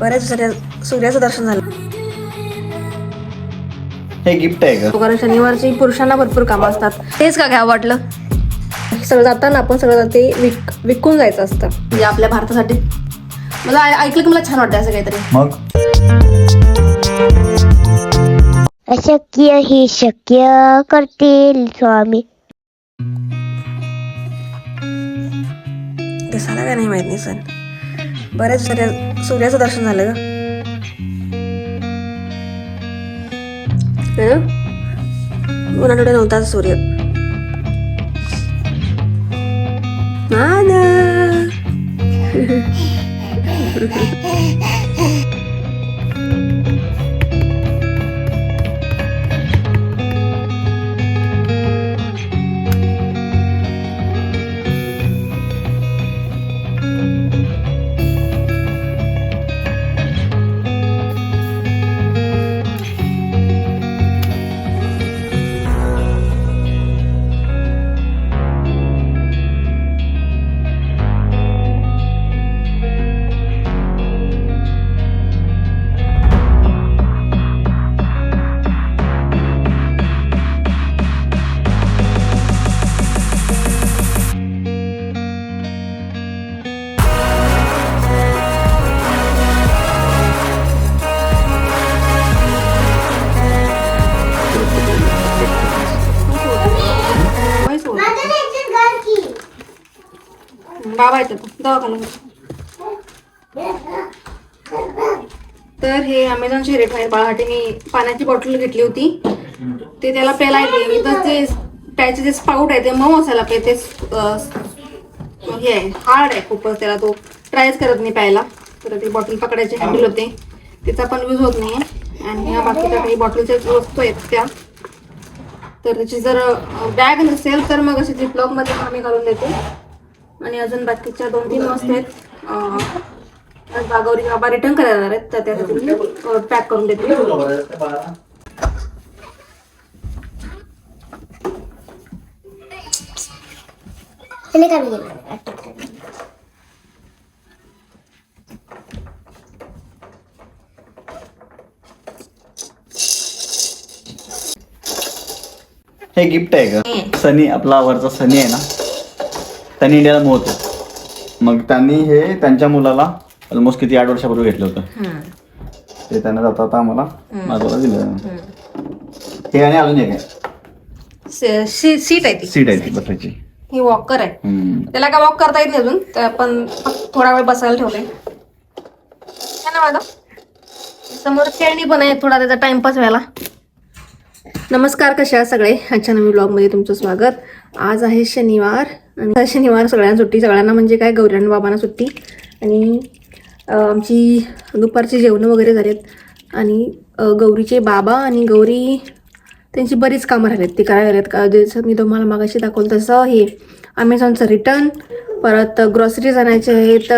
बऱ्याच सूर्या सूर्याचं दर्शन झालं. हे गिफ्ट आहे का? कारण शनिवारची पुरुषांना भरपूर कामं असतात. तेच का घ्यावं वाटलं? सगळं जाताना आपण सगळं ते विक विकून जायचं असतं. म्हणजे आपल्या भारतासाठी. मला ऐ- ऐकलं की मला छान वाटतं असं काहीतरी. मग? अशक्य ही शक्य करतील स्वामी. दिसायला काय नाही माहीत नाही सण बऱ्याच सूर्या सूर्याचं दर्शन झालं ग. उन्हाडे नव्हता सूर्य. हा बाबा येतात. दवाखाना तर हे अमेझॉनचे रेट आहे बाळासाठी मी पाण्याची बॉटल घेतली होती. ते त्याला प्यायला येते. इथं ते प्यायचे जे स्पाउट आहे ते मऊ असायला पाहिजे ते हे आहे. हार्ड आहे खूपच. त्याला तो ट्रायच करत नाही प्यायला. तर ती बॉटल पकडायची हँडल होते. त्याचा पण यूज होत नाही आणि ह्या बाकीच्या काही बॉटलच्या वस्तू आहेत त्या. तर त्याची जर बॅग नसेल तर मग अशी मध्ये आम्ही घालून देते. आणि अजून बाकीच्या दोन तीन वस्तू आहेत. बागावरी बाबा रिटर्न करायला येणार आहेत तर त्यासाठी मी पॅक करून देते. हे? गिफ्ट आहे का सनी आपला आवडता सनी आहे ना? सनी इंडियाला मोहतो मग त्यांनी हे त्यांच्या मुलाला ऑलमोस्ट किती आठ वर्षापूर्वी घेतलं होतं. ते त्यांना जाता आता आम्हाला माझ्याला दिलं. हे आणि अजून एक आहे. सीट आहे ती. सीट आहे ती बसायची. ही वॉकर आहे. हम्म. त्याला काय वॉक करता येत नाही अजून तर आपण फक्त थोडा वेळ बसायला ठेवलंय. है ना मॅडम समोर खेळणी पण आहे थोडा त्याचा टाइमपास व्हायला. नमस्कार कशा आहात सगळे? आजच्या नवीन ब्लॉगमध्ये तुमचं स्वागत. आज आहे शनिवार आणि शनिवार सगळ्यांना सुट्टी. सगळ्यांना म्हणजे काय गौरी बाबांना सुट्टी. आणि आमची दुपारची जेवणं वगैरे झालेत. आणि गौरीचे बाबा आणि गौरी त्यांची बरीच कामं राहिलेत. ती करायला लागलेत का जसं मी तुम्हाला मागाशी दाखवलं तसं हे अमेझॉनचं रिटर्न परत ग्रॉसरीज आणायचे आहेत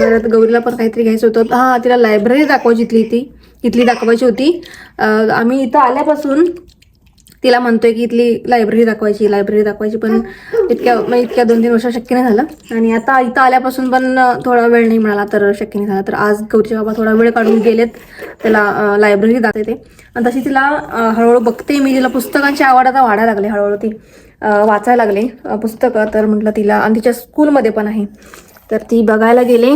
परत गौरीला पण काहीतरी घ्यायचं होतं. हां तिला लायब्ररी दाखवायची इथली ती इथली दाखवायची होती. आम्ही इथं आल्यापासून तिला म्हणतोय की इथली लायब्ररी दाखवायची लायब्ररी दाखवायची पण इतक्या मग इतक्या दोन तीन वर्ष शक्य नाही झालं. आणि आता इथं आल्यापासून पण थोडा वेळ नाही मिळाला तर शक्य नाही झाला. तर आज गौरीचे बाबा थोडा वेळ काढून गेलेत. त्याला लायब्ररी दाखवते आणि तशी तिला हळूहळू बघते मी. तिला पुस्तकांची आवड आता वाढायला लागले हळूहळू ती वाचायला लागले पुस्तकं. तर म्हटलं तिला आणि तिच्या स्कूलमध्ये पण आहे. तर ती बघायला गेले.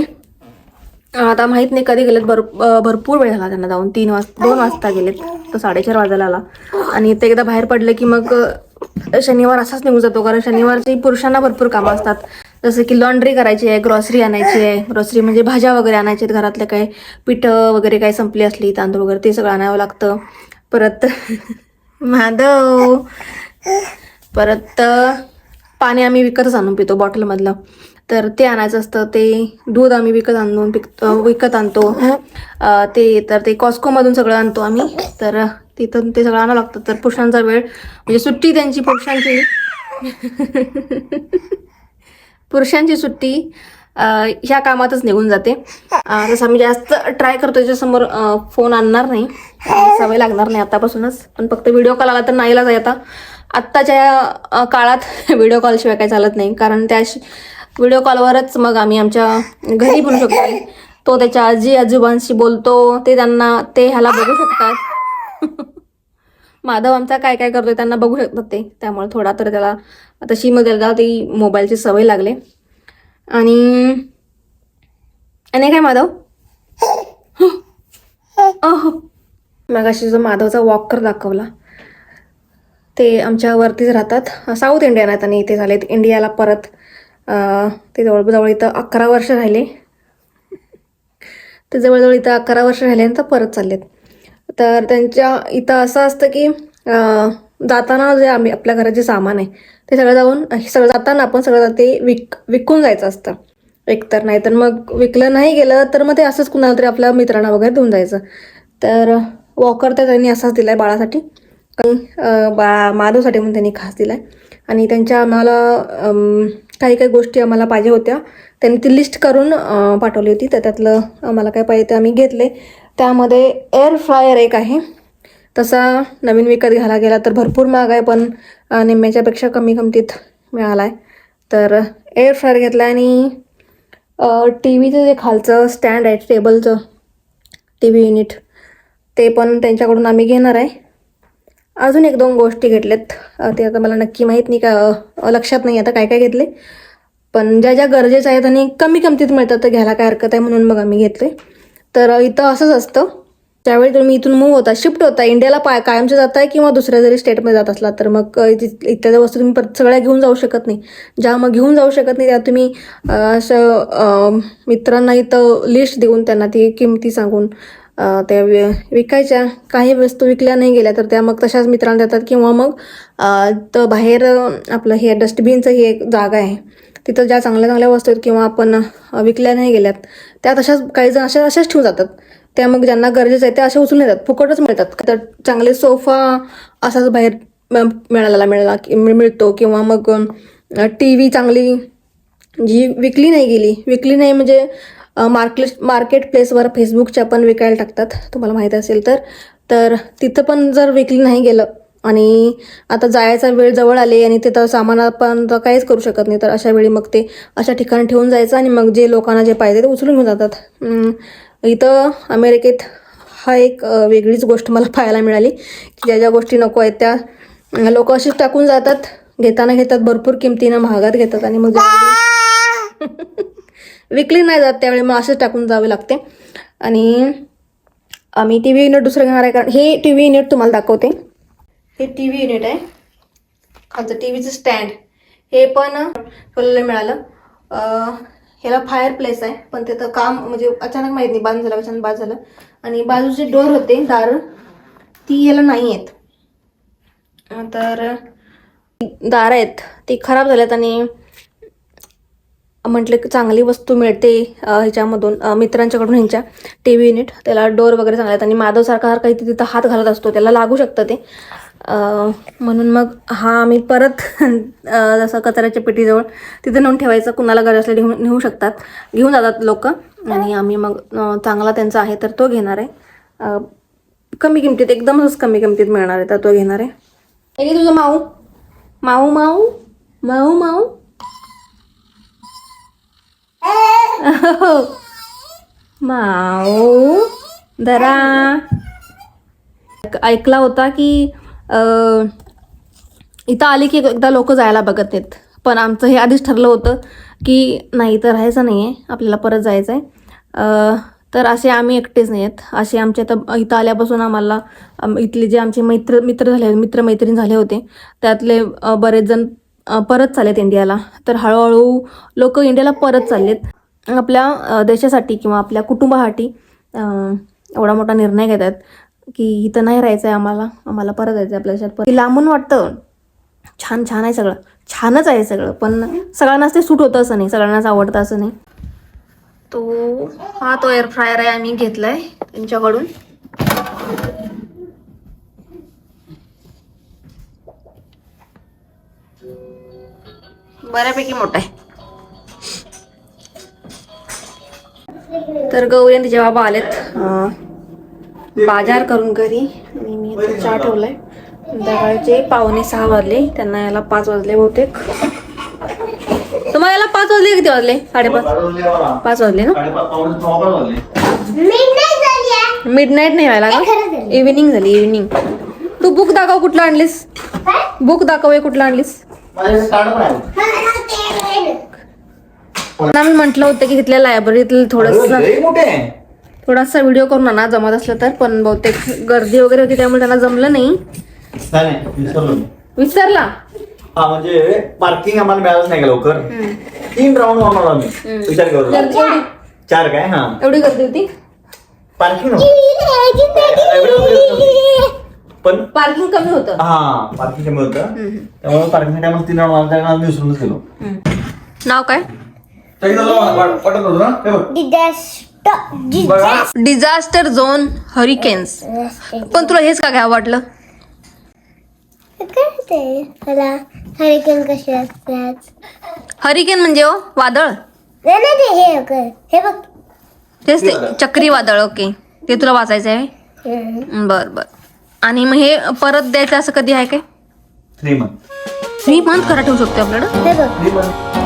आता माहीत नाही कधी गेलेत भर भरपूर वेळ झाला त्यांना जाऊन. तीन वाजता दोन वाजता गेलेत. तर साडेचार वाजायला आला. आणि ते एकदा बाहेर पडलं की मग शनिवार असाच निघून जातो. कारण शनिवारची पुरुषांना भरपूर कामं असतात. जसं की लॉन्ड्री करायची आहे ग्रॉसरी आणायची आहे. ग्रॉसरी म्हणजे भाज्या वगैरे आणायचे आहेत घरातले काही. पिठं वगैरे काही संपली असली तांदूळ वगैरे ते सगळं आणावं लागतं. परत माधव. परत पाणी आम्ही विकतच आणून पितो बॉटलमधलं तर ते आणायचं असतं ते दूध आम्ही विकत आणून पिक विकत आणतो. ते तर ते कॉस्कोमधून सगळं आणतो आम्ही. तर तिथं ते सगळं आणावं लागतं. तर पुरुषांचा वेळ म्हणजे सुट्टी त्यांची पुरुषांची. पुरुषांची सुट्टी ह्या कामातच निघून जाते. जसं तसं आम्ही जास्त ट्राय करतो त्याच्यासमोर फोन आणणार नाही. सवय लागणार नाही आतापासूनच. पण फक्त व्हिडिओ कॉल आला तर नाहीलाच आहे आता. आत्ताच्या काळात व्हिडिओ कॉलशिवाय काही चालत नाही. कारण त्या व्हिडिओ कॉलवरच मग आम्ही आमच्या घरी बोलू शकतो तो त्याच्या आजी आजोबांशी बोलतो ते त्यांना ते ह्याला बघू शकतात. माधव आमचा काय काय करतोय त्यांना बघू शकतात ते. त्यामुळे थोडा तर त्याला तशी मग त्याला ती मोबाईलची सवय लागली. आणि आणि काय माधव? अहो. मग अशी जो माधवचा वॉकर दाखवला ते आमच्या वरतीच राहतात. साऊथ इंडियन आहेत आणि इथे झालेत. इंडियाला परत ते जवळजवळ इथं अकरा वर्ष राहिले. ते जवळजवळ इथं अकरा वर्ष राहिल्यानंतर परत चाललेत. तर त्यांच्या इथं असं असतं की जाताना जे आम्ही आपल्या घरात जे सामान आहे ते सगळं जाऊन हे सगळं जाताना आपण सगळं ते विक विकून जायचं असतं. एकतर नाही तर मग विकलं नाही गेलं तर मग ते असंच कुणाला तरी आपल्या मित्रांना वगैरे देऊन जायचं. तर वॉकर तर त्यांनी असाच दिला आहे बाळासाठी. बा माधवसाठी म्हणून त्यांनी खास दिला आहे आणि त्यांच्या आम्हाला काही काही गोष्टी आम्हाला पाहिजे होत्या. त्यांनी ती लिस्ट करून पाठवली होती. तर त्यातलं आम्हाला काय पाहिजे ते आम्ही घेतले. त्यामध्ये एअर फ्रायर एक आहे. तसा नवीन विकत घ्यायला गेला तर भरपूर महाग आहे पण निम्म्याच्यापेक्षा कमी किमतीत मिळाला आहे तर एअर फ्रायर घेतला आणि टी व्हीचं जे खालचं स्टँड आहे टेबलचं टी व्ही युनिट ते पण त्यांच्याकडून आम्ही घेणार आहे. अजून एक दोन गोष्टी घेतल्यात ते आता मला नक्की माहीत नाही का लक्षात नाही आता काय काय घेतले. पण ज्या ज्या गरजेच्या आहेत आणि कमी किमतीत मिळतात तर घ्यायला काय हरकत आहे म्हणून मग आम्ही घेतले. तर इथं असंच असतं. त्यावेळी तुम्ही इथून मूव्ह होता शिफ्ट होता. इंडियाला पाय कायमचे जाताय किंवा दुसऱ्या जरी स्टेटमध्ये जात असला तर मग इत्यादी वस्तू तुम्ही सगळ्या घेऊन जाऊ शकत नाही. ज्या मग घेऊन जाऊ शकत नाही त्या तुम्ही असं मित्रांना इथं लिस्ट देऊन त्यांना ती किमती सांगून त्या वि- विकायच्या काही वस्तू विकल्या नाही गेल्या तर त्या मग तशाच मित्रांना देतात किंवा मग तर बाहेर आपलं हे डस्टबिनचं ही एक जागा आहे. तिथं ज्या चांगल्या चांगल्या वस्तू आहेत किंवा आपण विकल्या नाही गेल्यात त्या तशाच काही जण अशा अशाच ठेवून जातात. त्या मग ज्यांना गरजेचं आहे त्या अशा उचलून येतात फुकटच मिळतात. तर चांगले सोफा असाच बाहेर मिळाला मिळाला की- मिळतो किंवा मग टी व्ही चांगली जी विकली नाही गेली विकली नाही म्हणजे मार्केट मार्केट प्लेसवर फेसबुकच्या पण विकायला टाकतात. तुम्हाला माहीत असेल तर. तर तिथं पण जर विकली नाही गेलं आणि आता जायचा वेळ जवळ आले आणि तिथं सामान आपण तर काहीच करू शकत नाही तर अशा वेळी मग ते अशा ठिकाणी ठेवून जायचं आणि मग जे लोकांना जे पाहिजे ते उचलून घेऊन जातात. इथं अमेरिकेत हा एक वेगळीच गोष्ट मला पाहायला मिळाली की ज्या ज्या गोष्टी नको आहेत त्या लोक अशीच टाकून जातात घेताना घेतात भरपूर किमतीनं महागात घेतात आणि मग विकली नाही जात त्यावेळी मग असंच टाकून जावे लागते. आणि आम्ही टी व्ही युनिट दुसरं घेणार आहे कारण हे टी व्ही युनिट तुम्हाला दाखवते. हे टी व्ही युनिट आहे. खालचं टी व्हीचं स्टँड. हे पण आपल्याला मिळालं. ह्याला फायर प्लेस आहे. पण त्याचं काम म्हणजे अचानक माहीत नाही. बांध झालं अचानक बाद झालं. आणि बाजूचे डोर होते दार. ती याला नाही आहेत तर दार आहेत. ती खराब झाल्यात आणि म्हटलं की चांगली वस्तू मिळते ह्याच्यामधून मित्रांच्याकडून ह्यांच्या टी व्ही युनिट. त्याला डोर वगैरे चांगले आहेत आणि माधवसारखा सारखा इथे तिथं हात घालत असतो त्याला लागू शकतं ते. म्हणून मग हा आम्ही परत जसं कचऱ्याच्या पेटीजवळ तिथे नेऊन ठेवायचं कुणाला गरज असले घेऊन नेऊ शकतात. घेऊन जातात लोक आणि आम्ही मग चांगला त्यांचा आहे तर तो घेणार आहे. कमी किमतीत एकदमच कमी किमतीत मिळणार आहे तर तो घेणार आहे. तुझं माऊ. माऊ माऊ माऊ माऊ. हो. माऊ जरा ऐकला होता की इथं आली की एकदा लोक जायला बघत नाहीत पण आमचं हे आधीच ठरलं होतं की नाही तर राहायचं नाही आहे आपल्याला परत जायचं आहे तर असे आम्ही एकटेच नाही आहेत असे आमच्या इथं इथं आल्यापासून आम्हाला इथले जे आमचे मैत्र मित्र झाले मित्रमैत्रीण झाले होते त्यातले बरेच जण परत परत आहेत इंडियाला. तर हळूहळू लोक इंडियाला परत चाललेत. आपल्या देशासाठी किंवा आपल्या कुटुंबासाठी एवढा मोठा निर्णय घेतात की इथं नाही राहायचं आहे आम्हाला आम्हाला परत जायचं आहे आपल्या देशात. परत. लांबून वाटतं. छान छान आहे सगळं. छानच आहे सगळं. पण सगळ्यांनाच ते सूट होतं असं नाही. सगळ्यांनाच आवडतं असं नाही. तो हा तो एअर फ्रायर आहे आम्ही घेतलाय त्यांच्याकडून. बऱ्यापैकी मोठा आहे. तर गौरी आणि तिचे बाबा आलेत. बाजार करून घरी. आणि मी चहा ठेवलाय. संध्याकाळचे पावणे सहा वाजले. त्यांना याला पाच वाजले बहुतेक. तुम्हाला याला पाच वाजले किती वाजले? साडेपाच. पाच वाजले ना? मिड नाईट नाही व्हायला का? इव्हिनिंग झाली इव्हिनिंग तू बुक दाखव कुठलं आणलीस? बुक दाखव कुठलं आणलीस? मी म्हटलं होतं की तिथल्या लायब्ररीतलं थोडस थोडासा व्हिडिओ करून आणा जमत असलं तर पण बहुतेक गर्दी वगैरे होती त्यामुळे त्यांना जमलं नाही. विसरला हा म्हणजे पार्किंग आम्हाला मिळालंच नाही का लवकर? तीन राऊंड मारणार आम्ही. विचार करू. चार काय? हा. एवढी गर्दी होती? पार्किंग पण पार्किंग कमी होतं. हा पार्किंग कमी होतं. त्यामुळे पार्किंग टायमाला तीन राऊंड आम्ही विसरूनच गेलो. नाव काय? डिझास्टर झोन हरिकेन्स पण तुला हेच का काय वाटलं हरिकेन कसे असतात हरिकेन म्हणजे हो वादळ? नाही नाही ते हे हे बघ. तेच ते चक्रीवादळ ओके ते तुला वाचायचं आहे. बर बर. आणि मग हे परत द्यायचं असं कधी आहे काय? थ्री मंथ थ्री मंथ करा ठेवू शकतो आपल्याकडं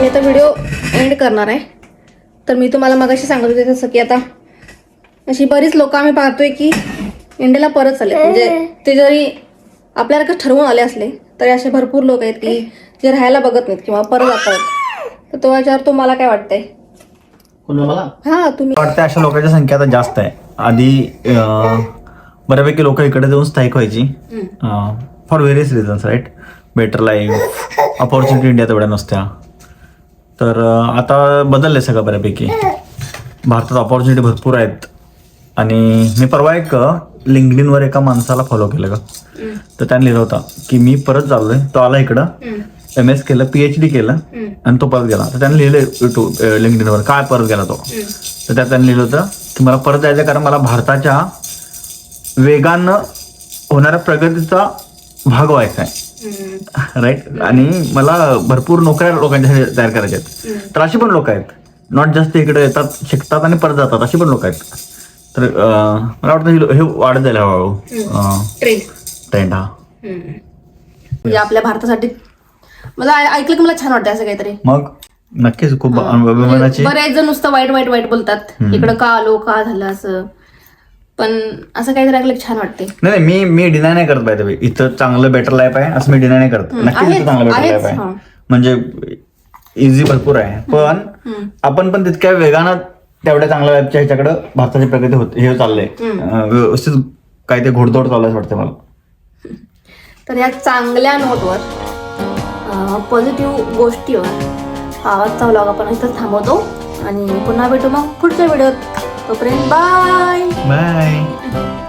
मी आता व्हिडिओ एंड करणार आहे. तर मी तुम्हाला मगाशी सांगत होते तसं की आता अशी बरीच लोक आम्ही पाहतोय की इंडियाला परत चालले म्हणजे ते जरी आपल्याला ठरवून आले असले तरी असे भरपूर लोक आहेत की जे राहायला बघत नाहीत किंवा परत जातात तर तो याच्यावर तुम्हाला काय वाटतंय? हा तुम्ही. वाटतं अशा लोकांची संख्या आता जास्त आहे. आधी बऱ्यापैकी लोक इकडे जाऊन स्थायिक व्हायची. For various reasons right better life opportunity India तेवढ्या नसत्या. तर आता बदललंय सगळं बऱ्यापैकी. भारतात ऑपॉर्च्युनिटी भरपूर आहेत. आणि मी परवा एक लिंकडिनवर एका माणसाला फॉलो केलं का तर त्याने लिहिलं होतं की मी परत चाललोय. तो आला इकडं. एम एस केलं पीएच डी केलं. आणि तो परत गेला. तर त्याने लिहिलं युट्यूब लिंकडिनवर काय परत गेला तो. तर त्यात त्यांनी लिहिलं होतं की मला परत जायचं कारण मला भारताच्या वेगानं होणाऱ्या प्रगतीचा भाग व्हायचा आहे. राईट आणि मला भरपूर नोकऱ्या लोकांच्या तयार करायच्या आहेत. तर अशी पण लोक आहेत. नॉट जस्ट इकडे येतात शिकतात आणि परत जातात. अशी पण लोक आहेत. तर मला वाटतं हे- वाढत जाईल हळूहळू. ट्रेन ट्रेंड हा. म्हणजे आपल्या भारतासाठी मला ऐकलं की मला छान वाटतं असं काहीतरी. मग? नक्कीच. खूप बरेच जण नुसतं वाईट वाईट वाईट बोलतात. इकडं का आलो का झालं असं. पण असं काहीतरी ऐकलं की छान वाटते नाही नाही, मी मी डिनाय नाही करत पाहिजे इथं चांगलं बेटर लाईफ आहे असं मी डिनाय नाही करत. नक्कीच आहेच, इथं चांगलं बेटर आहेच, लाईफ आहे. म्हणजे इझी भरपूर आहे. पण आपण पण तितक्या वेगानं तेवढ्या चांगल्या लाईफच्या ह्याच्याकडे भारताची प्रगती होत हे चाललंय. अं, व्यवस्थित काय ते घोडदौड चालू आहे असं वाटतं मला. तर या चांगल्या नोटवर पॉझिटिव्ह गोष्टीवर हा आजचा व्लॉग आपण इथंच थांबवतो. आणि पुन्हा भेटू मग पुढच्या व्हिडिओत So friend, bye! Bye!